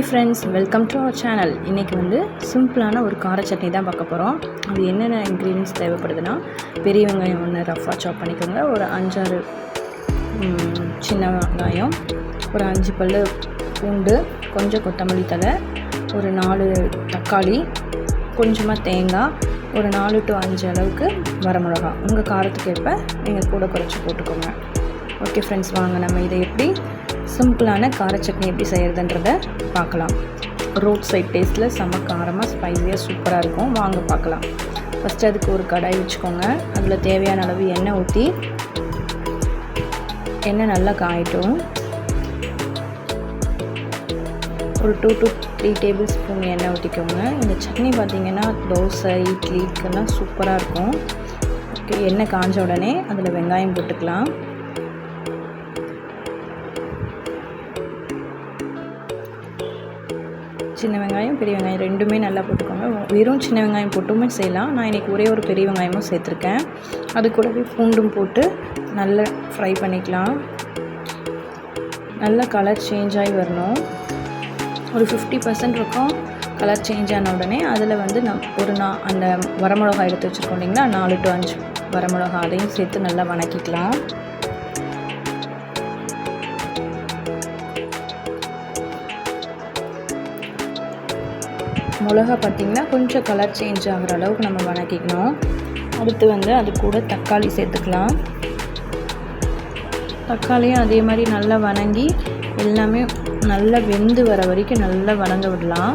Hi friends welcome to our channel. இன்றைக்கி வந்து சிம்பிளான ஒரு கார சட்னி தான் பார்க்க போகிறோம் அது என்னென்ன இன்க்ரீடியன்ஸ் தேவைப்படுதுன்னா பெரிய வெங்காயம் ஒன்று ரஃபாக சாப் பண்ணிக்கோங்க. ஒரு அஞ்சாறு சின்ன வெங்காயம் ஒரு அஞ்சு பல் பூண்டு கொஞ்சம் கொத்தமல்லி தழை ஒரு நாலு தக்காளி கொஞ்சமாக தேங்காய் ஒரு நாலு டு அஞ்சு அளவுக்கு வரமிளகா உங்கள் காரத்துக்கு ஏற்ப நீங்கள் கூட குறைச்சி போட்டுக்கோங்க. ஓகே ஃப்ரெண்ட்ஸ் வாங்க. நம்ம இதை எப்படி சிம்பிளான கார சட்னி எப்படி செய்கிறதுன்றத பார்க்கலாம். ரோட் சைட் டேஸ்ட்டில் செம்ம காரமாக ஸ்பைஸியாக சூப்பராக இருக்கும். வாங்க பார்க்கலாம். ஃபஸ்ட்டு அதுக்கு ஒரு கடாய் வச்சுக்கோங்க. அதில் தேவையான அளவு எண்ணெய் ஊற்றி எண்ணெய் நல்லா காயட்டும். ஒரு two to three tablespoon எண்ணெய் ஊற்றிக்கோங்க இந்த சட்னி பார்த்திங்கன்னா தோசை இட்லி இதெல்லாம் சூப்பராக இருக்கும். எண்ணெய் காஞ்ச உடனே அதில் வெங்காயம் போட்டுக்கலாம். சின்ன வெங்காயம் பெரிய வெங்காயம் ரெண்டுமே நல்லா போட்டுக்கோங்க. வெறும் சின்ன வெங்காயம் போட்டுமே செய்யலாம். நான் இன்றைக்கி ஒரே ஒரு பெரிய வெங்காயமும் சேர்த்துருக்கேன். அது கூடவே பூண்டும் போட்டு நல்லா ஃப்ரை பண்ணிக்கலாம். நல்லா கலர் சேஞ்ச் ஆகி வரணும். ஒரு ஃபிஃப்டி பர்சன்ட் இருக்கும் கலர் சேஞ்ச் ஆன உடனே அதில் வந்து நம் ஒரு நா அந்த வரமிளகா எடுத்து வச்சுருக்கோம் இல்லைங்களா? நாலு டு அஞ்சு வரமிளகா அதையும் சேர்த்து நல்லா வணக்கிக்கலாம். மிளகா பார்த்திங்கன்னா கொஞ்சம் கலர் சேஞ்ச் ஆகிற அளவுக்கு நம்ம வணக்கிக்கணும். அடுத்து வந்து அது கூட தக்காளி சேர்த்துக்கலாம். தக்காளியும் அதே மாதிரி நல்லா வணங்கி எல்லாமே நல்லா வெந்து வர வரைக்கும் நல்லா வணங்க விடலாம்.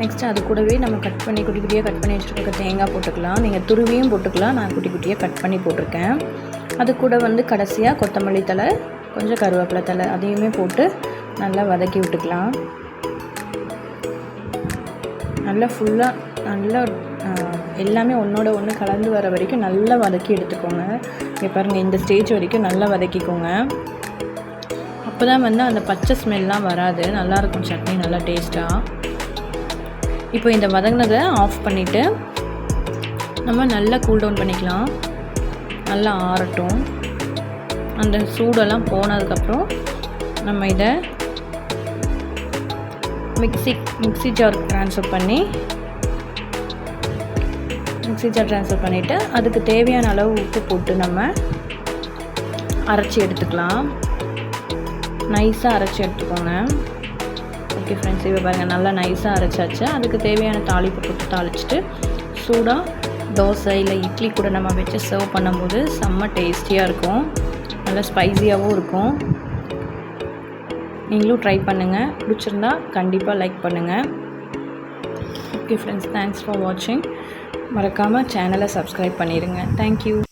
நெக்ஸ்ட்டு அது கூடவே நம்ம கட் பண்ணி குட்டி குட்டியாக கட் பண்ணி வச்சுருக்க தேங்காய் போட்டுக்கலாம். நீங்கள் துருவியும் போட்டுக்கலாம். நான் குட்டி குட்டியாக கட் பண்ணி போட்டிருக்கேன். அது கூட வந்து கடைசியாக கொத்தமல்லி தழை கொஞ்சம் கருவேப்பிலை தழை அதையுமே போட்டு நல்லா வதக்கி விட்டுக்கலாம். நல்லா ஃபுல்லாக நல்லா எல்லாமே ஒன்றோட ஒன்று கலந்து வர வரைக்கும் நல்லா வதக்கி எடுத்துக்கோங்க. இங்கே பாருங்கள் இந்த ஸ்டேஜ் வரைக்கும் நல்லா வதக்கிக்கோங்க. அப்போ தான் வந்து அந்த பச்சை ஸ்மெல்லாம் வராது. நல்லாயிருக்கும் சட்னி நல்லா டேஸ்ட்டாக இப்போ இந்த வதங்கினதை ஆஃப் பண்ணிவிட்டு நம்ம நல்லா கூல் டவுன் பண்ணிக்கலாம். நல்லா ஆறட்டும். அந்த சூடெல்லாம் போனதுக்கப்புறம் நம்ம இதை மிக்ஸி மிக்ஸி ஜாருக்கு ட்ரான்ஸ்ஃபர் பண்ணி மிக்ஸி ஜார் ட்ரான்ஸ்ஃபர் பண்ணிவிட்டு அதுக்கு தேவையான அளவு உப்பு போட்டு நம்ம அரைச்சி எடுத்துக்கலாம். நைஸாக அரைச்சி எடுத்துக்கோங்க. ஓகே ஃப்ரெண்ட்ஸ் இப்போ பாருங்கள் நல்லா நைஸாக அரைச்சாச்சு. அதுக்கு தேவையான தாளிப்பு போட்டு தாளிச்சிட்டு சூடாக தோசை இல்லை இட்லி கூட நம்ம வச்சு சர்வ் பண்ணும்போது செம்ம டேஸ்டியாக இருக்கும். நல்லா ஸ்பைஸியாகவும் இருக்கும். நீங்களும் ட்ரை பண்ணுங்கள் பிடிச்சிருந்தா கண்டிப்பாக லைக் பண்ணுங்கள் ஓகே ஃப்ரெண்ட்ஸ் தேங்க்ஸ் ஃபார் வாட்சிங் மறக்காமல் சேனலை சப்ஸ்கிரைப் பண்ணிடுங்க தேங்க்யூ